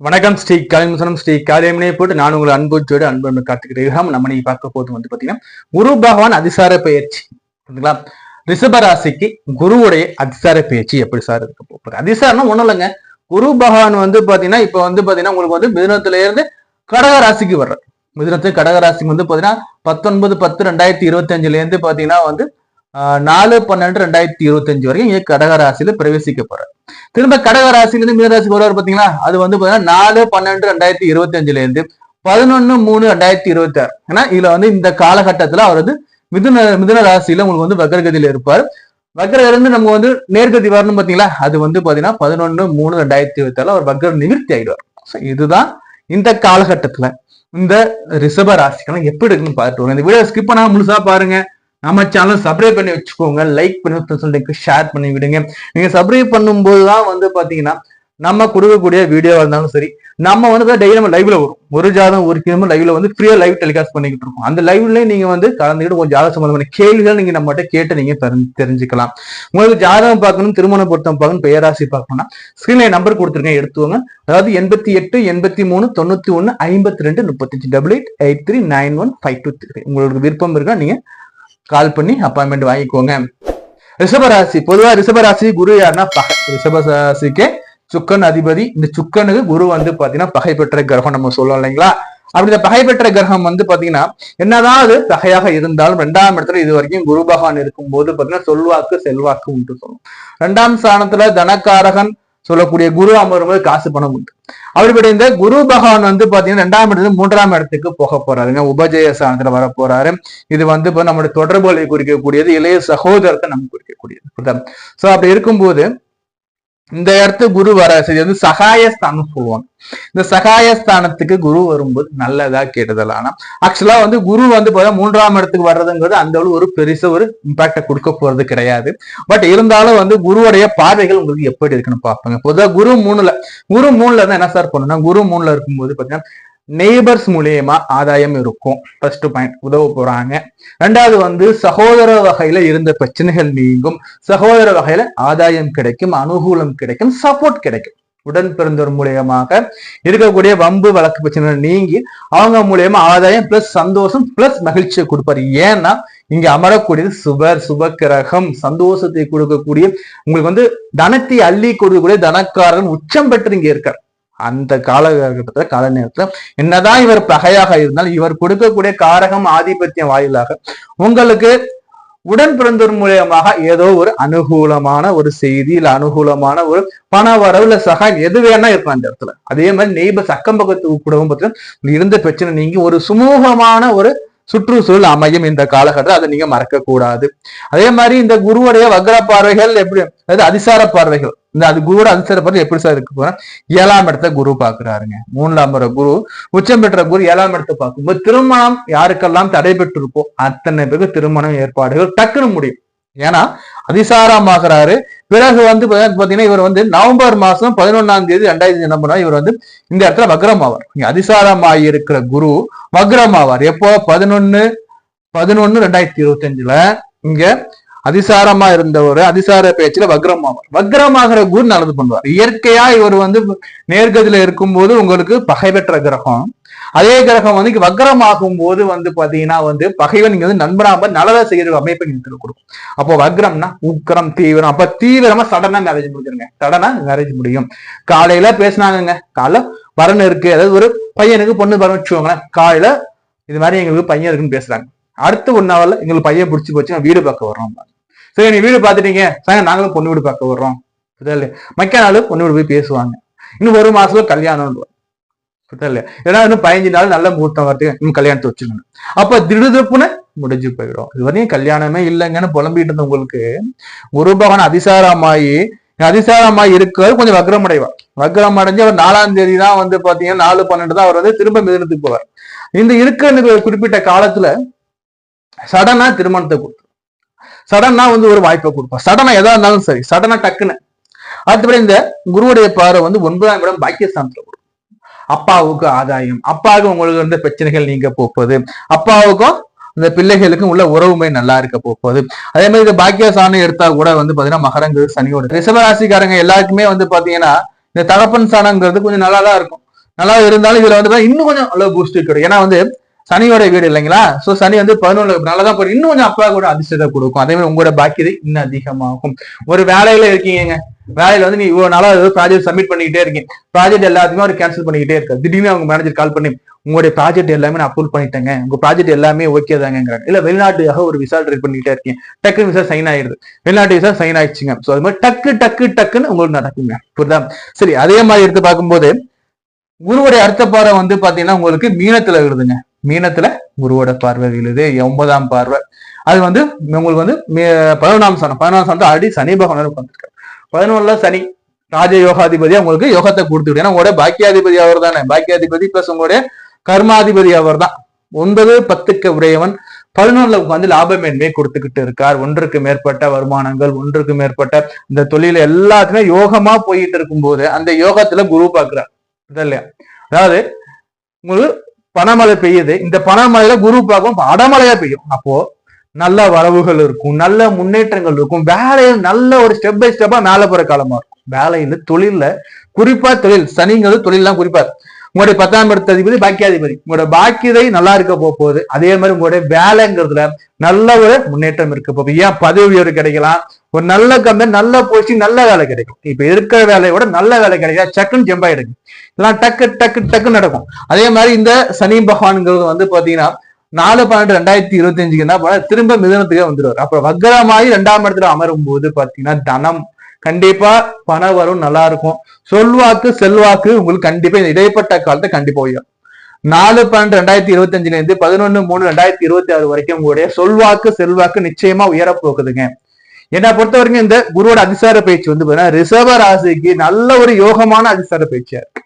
வணக்கம் ஸ்ரீ காளிமுசனம் ஸ்ரீ காளியம்மனை போட்டு நான் உங்களை அன்போச்சோடு அன்பு காத்துக்கிட்டு நம்ம நீங்க பார்க்க போது வந்து பாத்தீங்கன்னா குரு பகவான் அதிசார பயிற்சி சரிங்களா ரிஷபராசிக்கு குருவுடைய அதிசார பயிற்சி எப்படி சார் இருக்க போகுது? அதிசாரம்னா ஒண்ணும் இல்லைங்க. குரு பகவான் வந்து பாத்தீங்கன்னா இப்ப வந்து பாத்தீங்கன்னா உங்களுக்கு வந்து மிதனத்துல இருந்து கடக ராசிக்கு வர்ற மிதனத்துல கடக ராசிக்கு வந்து பாத்தீங்கன்னா பத்தொன்பது பத்து ரெண்டாயிரத்தி இருபத்தி அஞ்சுல இருந்து பாத்தீங்கன்னா வந்து நாலு பன்னெண்டு ரெண்டாயிரத்தி இருபத்தஞ்சு வரைக்கும் இங்கே கடகராசியில பிரவேசிக்க போறார். திரும்ப கடகராசிலிருந்து மீனராசிக்கு வருவார் பாத்தீங்களா? அது வந்து பாத்தீங்கன்னா நாலு பன்னெண்டு ரெண்டாயிரத்தி இருபத்தி அஞ்சுல இருந்து பதினொன்னு மூணு ரெண்டாயிரத்தி இருபத்தி ஆறு ஏன்னா இதுல வந்து இந்த காலகட்டத்துல அவர் வந்து மிதுன மிதுன ராசியில உங்களுக்கு வந்து வக்ரகதியில இருப்பார். வக்ர இருந்து நம்ம வந்து நேர்கதி வரணும் பாத்தீங்களா? அது வந்து பாத்தீங்கன்னா பதினொன்னு மூணு ரெண்டாயிரத்தி இருபத்தி ஆறுல அவர் வக்ர நிவர்த்தி ஆயிடுவார். ஸோ இதுதான் இந்த காலகட்டத்துல இந்த ரிஷப ராசிக்கெல்லாம் எப்படி இருக்குன்னு பார்த்துட்டு வாங்க. இந்த வீடியோ ஸ்கிப் பண்ணாம முழுசா பாருங்க. நம்ம சேனல் சப்ஸ்கிரைப் பண்ணி வச்சுக்கோங்க லைக் பண்ணி சொல்லிட்டு ஷேர் பண்ணி விடுங்க. நீங்க சப்ஸ்கிரைப் பண்ணும்போது தான் வந்து பாத்தீங்கன்னா நம்ம கொடுக்கக்கூடிய வீடியோவா இருந்தாலும் சரி நம்ம வந்து டெய்லி நம்ம லைவ்ல வரும். ஒரு ஜாதம் ஒரு கிழமை லைவ்ல வந்து ஃப்ரீயா லைவ் டெலிகாஸ்ட் பண்ணிக்கிட்டு இருக்கோம். அந்த லைவ்ல நீங்க வந்து கலந்துக்கிட்டு கொஞ்சம் ஜாதகம் சம்பந்தமான கேள்விகள் நீங்க நம்மகிட்ட கேட்டு நீங்க தெரிஞ்சு- தெரிஞ்சுக்கலாம். உங்களுக்கு ஜாதகம் பார்க்கணும் திருமண பொருத்தம் பார்க்கணும் பெயராசி பார்க்கணும்னா ஸ்கிரீன்ல நம்பர் கொடுத்துருக்கேன் எடுத்துவாங்க அதாவது எண்பத்தி எட்டு எண்பத்தி மூணு தொண்ணூத்தி ஒன்னு ஐம்பத்தி ரெண்டு முப்பத்தஞ்சு double eight eight three nine one five two three உங்களுக்கு விருப்பம் இருக்கா நீங்க கால் பண்ணி அப்பாயின்மெண்ட் வாங்கிக்கோங்க. ரிஷபராசி பொதுவா ரிஷபராசி குரு யாருன்னா பகை. ரிஷபராசிக்கு சுக்கன் அதிபதி. இந்த சுக்கனுக்கு குரு வந்து பாத்தீங்கன்னா பகை பெற்ற கிரகம் நம்ம சொல்லலாம் இல்லைங்களா? அப்படி இந்த பகை பெற்ற கிரகம் வந்து பாத்தீங்கன்னா என்னதான் அது பகையாக இருந்தாலும் ரெண்டாம் இடத்துல இது வரைக்கும் குரு பகவான் இருக்கும்போது பாத்தீங்கன்னா சொல்வாக்கு செல்வாக்கு உண்டு சொல்லும். ரெண்டாம் ஸ்தானத்துல தனக்காரகன் சொல்லக்கூடிய குரு அமரும்போது காசு பணம் உண்டு. அவருடைய இந்த குரு பகவான் வந்து பாத்தீங்கன்னா ரெண்டாம் இடத்துல மூன்றாம் இடத்துக்கு போக போறாருங்க உபஜய ஸ்தானத்துல வர போறாரு. இது வந்து இப்போ நம்மளுடைய தொடர்புகளை குறிக்கக்கூடியது இளைய சகோதரத்தை நம்ம குறிக்கக்கூடியது. சோ அப்படி இருக்கும்போது இந்த இடத்து குரு வர இது வந்து சகாயஸ்தானம் சொல்லுவாங்க. இந்த சகாயஸ்தானத்துக்கு குரு வரும்போது நல்லதா கேட்டதல் ஆனா ஆக்சுவலா வந்து குரு வந்து பார்த்தா மூன்றாம் இடத்துக்கு வர்றதுங்கிறது அந்த அளவு ஒரு பெருச ஒரு இம்பாக்டை கொடுக்க போறது கிடையாது. பட் இருந்தாலும் வந்து குருவுடைய பார்வைகள் உங்களுக்கு எப்படி இருக்குன்னு பார்ப்பாங்க. பொதுவா குரு மூணுல குரு மூணுல தான் என்ன சார் பண்ணணும்னா குரு மூணுல இருக்கும்போது பாத்தீங்கன்னா நெய்பர்ஸ் மூலியமா ஆதாயம் இருக்கும். ஃபர்ஸ்ட் பாயிண்ட் உதவ போறாங்க. ரெண்டாவது வந்து சகோதர வகையில இருந்த பிரச்சனைகள் நீங்கும். சகோதர வகையில ஆதாயம் கிடைக்கும் அனுகூலம் கிடைக்கும் சப்போர்ட் கிடைக்கும். உடன் பிறந்தோர் மூலியமாக இருக்கக்கூடிய வம்பு வழக்கு பிரச்சனைகள் நீங்கி அவங்க மூலியமா ஆதாயம் பிளஸ் சந்தோஷம் பிளஸ் மகிழ்ச்சியை கொடுப்பாரு. ஏன்னா இங்க அமரக்கூடியது சுபர் சுப கிரகம் சந்தோஷத்தை கொடுக்கக்கூடிய உங்களுக்கு வந்து தனத்தை அள்ளி கொடுக்கக்கூடிய தனக்காரன் உச்சம் பெற்று இங்க இருக்கார். அந்த காலகட்டத்துல கால நேரத்துல என்னதான் இவர் பகையாக இருந்தால் இவர் கொடுக்கக்கூடிய காரகம் ஆதிபத்தியம் வாயிலாக உங்களுக்கு உடன் பிறந்தோர் மூலியமாக ஏதோ ஒரு அனுகூலமான ஒரு செய்தி இல்ல அனுகூலமான ஒரு பண வரவுல சகாயம் எது வேணா இருக்கும் அந்த இடத்துல. அதே மாதிரி நெய்பர்ஸ் சக்கம் பக்கத்து கூடவும் பார்த்தீங்கன்னா இருந்த பிரச்சனை நீங்கி ஒரு சுமூகமான ஒரு சுற்றுச்சூழல் அமையும் இந்த காலகட்டத்தில். அதை நீங்க மறக்க கூடாது அதே மாதிரி இந்த குருவுடைய வக்ர பார்வைகள் எப்படி? அதாவது அதிசார பார்வைகள். இந்த அது குருவோட அதிசார பார்வை எப்படி சார் இருக்கு போனா ஏழாம் இடத்த குரு பாக்குறாருங்க மூன்றாம் முறை குரு உச்சம் பெற்ற குரு ஏழாம் இடத்தை பார்க்கும்போது திருமணம் யாருக்கெல்லாம் தடை பெற்றிருக்கோ அத்தனை பேருக்கு திருமணம் ஏற்பாடுகள் டக்குன்னு முடியும். ஏன்னா அதிசாரமாகிறாரு. பிறகு வந்து பாத்தீங்கன்னா இவர் வந்து நவம்பர் மாசம் பதினொன்னாம் தேதி ரெண்டாயிரத்தி என்ன பண்ணா இவர் வந்து இந்த இடத்துல வக்ரம் ஆவார் அதிசாரமாகி இருக்கிற குரு வக்ரம் ஆவார் எப்போ? பதினொன்னு பதினொன்னு ரெண்டாயிரத்தி இருபத்தி அஞ்சுல. இங்க அதிசாரமா இருந்தவர் அதிசார பேச்சுல வக்ரமாவார். வக்ரமாகிற குரு நல்லது பண்ணுவார். இயற்கையா இவர் வந்து நேர்கதியில இருக்கும்போது உங்களுக்கு பகை பெற்ற கிரகம். அதே கிரகம் வந்து வக்ரமாகும் போது வந்து பாத்தீங்கன்னா வந்து பகைவன் நீங்க வந்து நண்பனாக நல்லதா செய்யற அமைப்பை நீங்க கொடுக்கும். அப்போ வக்ரம்னா உக்கிரம் தீவிரம். அப்ப தீவிரமா சடனா மேரேஜ் முடிஞ்சிருங்க. சடனா மேரேஜ் முடியும். காலையில பேசினாங்க காலைல வரன் இருக்கு. அதாவது ஒரு பையனுக்கு பொண்ணு வரணும் வச்சுக்கோங்களேன். காலையில இது மாதிரி எங்களுக்கு பையன் இருக்குன்னு பேசுறாங்க. அடுத்த ஒன் ஹவர்ல எங்களுக்கு பையன் பிடிச்சி போச்சு வீடு பார்க்க வர்றோம் சரி நீ வீடு பார்த்துட்டீங்க. சார் நாங்களும் பொண்ணு வீடு பார்க்க வர்றோம். புரியல மக்க நாள் பொண்ணு வீடு போய் பேசுவாங்க. இன்னும் ஒரு மாசத்துல கல்யாணம் புரியல ஏன்னா இன்னும் பதினஞ்சு நாள் நல்ல முகூர்த்தம் வரதுக்கு இன்னும் கல்யாணத்தை வச்சுக்கணும். அப்ப திடுதிப்புன்னு முடிஞ்சு போயிடும். இது வரையும் கல்யாணமே இல்லைங்கன்னு புலம்பிட்டு இருந்த உங்களுக்கு குரு பகவான் அதிசாரமாயி அதிசாரமாய் இருக்கிறவர் கொஞ்சம் வக்ரமடைவார். வக்ரம் அடைஞ்சு அவர் நாலாம் தேதி தான் வந்து பாத்தீங்கன்னா நாலு பன்னெண்டு தான் அவர் வந்து திரும்ப மிதனத்துக்கு போவார். இந்த இருக்கிற குறிப்பிட்ட காலத்துல சடனா திருமணத்தை கொடுத்து சடனா வந்து ஒரு வாய்ப்பை கொடுப்போம் சடனா எதா இருந்தாலும் சரி. சடனா டக்குன்னு. அடுத்தபடி இந்த குருவுடைய பார்வை வந்து ஒன்பதாம் இடம் பாக்கியஸ்தானத்துல கொடுக்கும் அப்பாவுக்கு ஆதாயம். அப்பாவுக்கு உங்களுக்கு இருந்த பிரச்சனைகள் நீங்க போப்பது. அப்பாவுக்கும் இந்த பிள்ளைகளுக்கும் உள்ள உறவுமே நல்லா இருக்க போகுது அதே மாதிரி இந்த பாக்கியசானம் எடுத்தா கூட வந்து பாத்தீங்கன்னா மகரங்கிறது சனியோட ரிஷபராசிக்காரங்க எல்லாருக்குமே வந்து பாத்தீங்கன்னா இந்த தகப்பன் சாணங்கிறது கொஞ்சம் நல்லா தான் இருக்கும். நல்லா இருந்தாலும் இதுல வந்து இன்னும் கொஞ்சம் அளவு பூஸ்ட் கிடைக்கும் ஏன்னா வந்து சனியோட வீடு இல்லைங்களா? சோ சனி வந்து பதினொன்று நல்லதான் போய் இன்னும் கொஞ்சம் அப்பா கூட அதிர்ஷ்டத்தை கொடுக்கும். அதே மாதிரி உங்களோட பாக்கியதை இன்னும் அதிகமாகும். ஒரு வேலையில இருக்கீங்க வேலையில வந்து நீ இவ்வளவு நாளா ஏதோ ப்ராஜெக்ட் சப்மிட் பண்ணிக்கிட்டே இருக்கீங்க. ப்ராஜெக்ட் எல்லாத்தையுமே அவர் கேன்சல் பண்ணிக்கிட்டே இருக்கு திடீர்னு அவங்க மேனேஜர் கால் பண்ணி உங்களுடைய ப்ராஜெக்ட் எல்லாமே நான் அப்ரூவ் பண்ணிட்டேங்க. உங்க ப்ராஜெக்ட் எல்லாமே ஓகே தாங்கிறாங்க இல்ல வெளிநாட்டுக்காக ஒரு விசா ட்ரை பண்ணிக்கிட்டே இருக்கீங்க. டக்குன்னு விசா சைன் ஆயிடுது. வெளிநாட்டு விசா சைன் ஆயிடுச்சுங்க. சோ அது மாதிரி டக்கு டக்கு டக்குன்னு உங்களுக்கு நடக்குங்க. புரியுதா? சரி அதே மாதிரி எடுத்து பார்க்கும்போது குருவுடைய அடுத்த பாறை வந்து பாத்தீங்கன்னா உங்களுக்கு மீனத்துல விழுதுங்க. மீனத்துல குருவோட பார்வை விழுது. ஒன்பதாம் பார்வை. அது வந்து உங்களுக்கு வந்து பதினொன்றாம் சனம் பதினொன்றாம் சனத்தை அடி சனி பகவான் உட்காந்துருக்காரு பதினொன்றுல சனி ராஜ யோகாதிபதியா உங்களுக்கு யோகத்தை கொடுத்துட்டு ஏன்னா உங்களோட பாக்கியாதிபதி அவர் தானே பாக்கியாதிபதி பிளஸ் உங்களுடைய கர்மாதிபதி அவர் தான் ஒன்பது பத்துக்கு உடையவன். பதினொன்றுல உட்காந்து லாபமேன்மை கொடுத்துக்கிட்டு இருக்கார். ஒன்றுக்கு மேற்பட்ட வருமானங்கள் ஒன்றுக்கு மேற்பட்ட இந்த தொழில எல்லாத்துமே யோகமா போயிட்டு இருக்கும் போது அந்த யோகத்துல குரு பாக்குறார் இல்லையா? அதாவது உங்களுக்கு பணமழை பெய்யுது. இந்த பணமழையில குரு பார்க்கும் அடமழையா பெய்யும். அப்போ நல்ல வரவுகள் இருக்கும் நல்ல முன்னேற்றங்கள் இருக்கும். வேலையில் நல்ல ஒரு ஸ்டெப் பை ஸ்டெப்பா மேல போற காலமா இருக்கும். வேலையில தொழில்ல குறிப்பா தொழில் சனிங்கிறது தொழில் குறிப்பா உங்களுடைய பத்தாம் இடத்த அதிபதி பாக்கியாதிபதி. உங்களோட பாக்கியதை நல்லா இருக்க போகுது. அதே மாதிரி உங்களுடைய வேலைங்கிறதுல நல்ல ஒரு முன்னேற்றம் இருக்க போகுது. ஏன் பதவி உயர்வு கிடைக்கலாம்? ஒரு நல்ல கம்பெனி நல்ல போஸ்டிங் நல்ல வேலை கிடைக்கும். இப்ப இருக்கிற வேலையோட நல்ல வேலை கிடைக்கா சக்குன்னு ஜெம்பா எடுக்கும் இதெல்லாம் டக்கு டக்கு டக்கு நடக்கும். அதே மாதிரி இந்த சனி பகவான்ங்கிறது வந்து பாத்தீங்கன்னா நாலு பன்னெண்டு ரெண்டாயிரத்தி இருபத்தி அஞ்சுக்கு என்ன பண்ண திரும்ப மிதனத்துக்கே வந்துடுவார் அப்புறம் வக்கரமாயி ரெண்டாம் இடத்துல அமரும் போது பாத்தீங்கன்னா தனம் கண்டிப்பா பணம் வரும் நல்லா இருக்கும். சொல்வாக்கு செல்வாக்கு உங்களுக்கு கண்டிப்பா இடைப்பட்ட காலத்தை கண்டிப்பா உயரும். நாலு பன்னெண்டு ரெண்டாயிரத்தி இருபத்தி அஞ்சுல இருந்து பதினொன்னு மூணு ரெண்டாயிரத்தி இருபத்தி ஆறு வரைக்கும் உங்களுடைய சொல்வாக்கு செல்வாக்கு நிச்சயமா உயர போகுதுங்க. என்ன பொறுத்த வரைக்கும் இந்த குருவோட அதிசார பயிற்சி வந்து பாத்தீங்கன்னா ரிசர்வ ராசிக்கு நல்ல ஒரு யோகமான அதிசார பயிற்சியா இருக்கு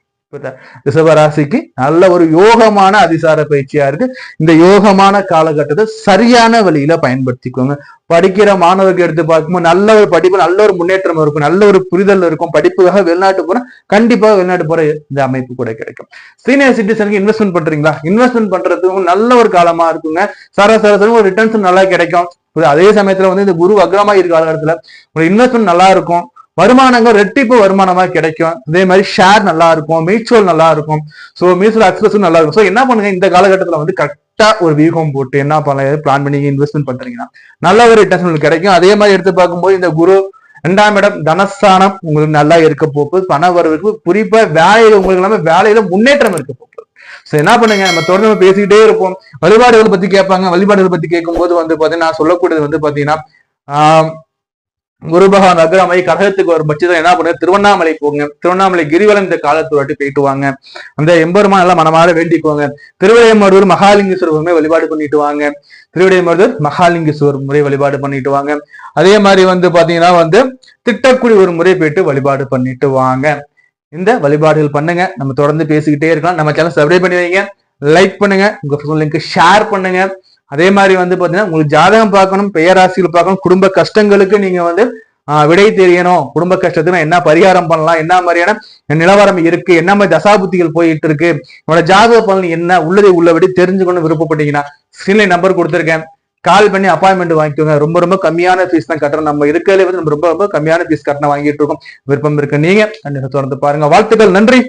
ரிஷபராசிக்கு நல்ல ஒரு யோகமான அதிசார பயிற்சியா இருக்கு. இந்த யோகமான காலகட்டத்தை சரியான வழியில பயன்படுத்திக்கோங்க. படிக்கிற மாணவர்கள் எடுத்து பார்க்கும்போது நல்ல ஒரு படிப்பு நல்ல ஒரு முன்னேற்றம் இருக்கும் நல்ல ஒரு புரிதல் இருக்கும். படிப்புக்காக வெளிநாட்டு போனா கண்டிப்பாக வெளிநாட்டு போற இந்த அமைப்பு கூட கிடைக்கும். சீனியர் சிட்டிசனுக்கு இன்வெஸ்ட்மெண்ட் பண்றீங்களா? இன்வெஸ்ட்மெண்ட் பண்றதுக்கும் நல்ல ஒரு காலமா இருக்குங்க. சர சர ஒரு ரிட்டர்ன்ஸ் நல்லா கிடைக்கும். அதே சமயத்துல வந்து இந்த குரு அக்ரமா இருக்க காலகட்டத்துல ஒரு இன்வெஸ்ட்மெண்ட் நல்லா இருக்கும். வருமானங்கள் ரெட்டிப்பு வருமானமா கிடைக்கும். அதே மாதிரி ஷேர் நல்லா இருக்கும் மியூச்சுவல் நல்லா இருக்கும். ஸோ மியூச்சுவல் அக்சஸும் நல்லா இருக்கும். ஸோ என்ன பண்ணுங்க? இந்த காலகட்டத்தில் வந்து கரெக்டா ஒரு வியூகம் போட்டு என்ன பண்ண பிளான் பண்ணி இன்வெஸ்ட்மெண்ட் பண்றீங்கன்னா நல்ல ஒரு ரிட்டர்ன் உங்களுக்கு கிடைக்கும். அதே மாதிரி எடுத்து பார்க்கும்போது இந்த குரு ரெண்டாம் இடம் தனஸ்தானம் உங்களுக்கு நல்லா இருக்க போகுது. பண வரவுக்கு குறிப்பா வேலையில உங்களுக்கு இல்லாம வேலையில முன்னேற்றம் இருக்க போகுது. சோ என்ன பண்ணுங்க? நம்ம தொடர்ந்து நம்ம பேசிக்கிட்டே இருப்போம். வழிபாடுகளை பத்தி கேட்பாங்க. வழிபாடுகள் பத்தி கேட்கும் போது வந்து பாத்தீங்கன்னா நான் சொல்லக்கூடியது வந்து பாத்தீங்கன்னா குருபகா நகரமை பகவான் ஒரு பட்சத்தில் என்ன பண்ணுங்க திருவண்ணாமலை போங்க. திருவண்ணாமலை கிரிவலம் இந்த காலத்து வாட்டி போயிட்டு வாங்க அந்த எம்பெருமான் எல்லாம் மனமாற வேண்டிக்கோங்க திருவிடையமருவர் மகாலிங்கேஸ்வரர் வழிபாடு பண்ணிட்டு வாங்க திருவிடையமருவர் மகாலிங்கேஸ்வரர் முறை வழிபாடு பண்ணிட்டு வாங்க அதே மாதிரி வந்து பாத்தீங்கன்னா வந்து திட்டக்குடி ஒரு முறை போயிட்டு வழிபாடு பண்ணிட்டு வாங்க இந்த வழிபாடுகள் பண்ணுங்க. நம்ம தொடர்ந்து பேசிக்கிட்டே இருக்கலாம். நம்ம சேனல் சப்ஸ்கிரைப் பண்ணி வைங்க. லைக் பண்ணுங்க. உங்க லிங்க் ஷேர் பண்ணுங்க. அதே மாதிரி வந்து பாத்தீங்கன்னா உங்களுக்கு ஜாதகம் பார்க்கணும் பெயராசிகள் பார்க்கணும் குடும்ப கஷ்டங்களுக்கு நீங்க வந்து விடை தெரியணும். குடும்ப கஷ்டத்துக்கு என்ன பரிகாரம் பண்ணலாம் என்ன மாதிரியான நிலவரம் இருக்கு என்ன மாதிரி தசாபுத்திகள் போயிட்டு இருக்கு உங்களோட ஜாதக பலன் என்ன உள்ளதை உள்ளபடி தெரிஞ்சுக்கணும் விருப்பப்பட்டீங்கன்னா ஸ்கிரீன்ல நம்பர் கொடுத்துருக்கேன். கால் பண்ணி அப்பாயின்மெண்ட் வாங்கிக்கோங்க. ரொம்ப ரொம்ப கம்மியான ஃபீஸ் தான் கட்டுறோம் நம்ம இருக்கிறதுல வந்து ரொம்ப ரொம்ப கம்மியான ஃபீஸ் கட்டணம் வாங்கிட்டு இருக்கோம். விருப்பம் இருக்கு. நீங்க தொடர்ந்து பாருங்க. வாழ்த்துக்கள். நன்றி.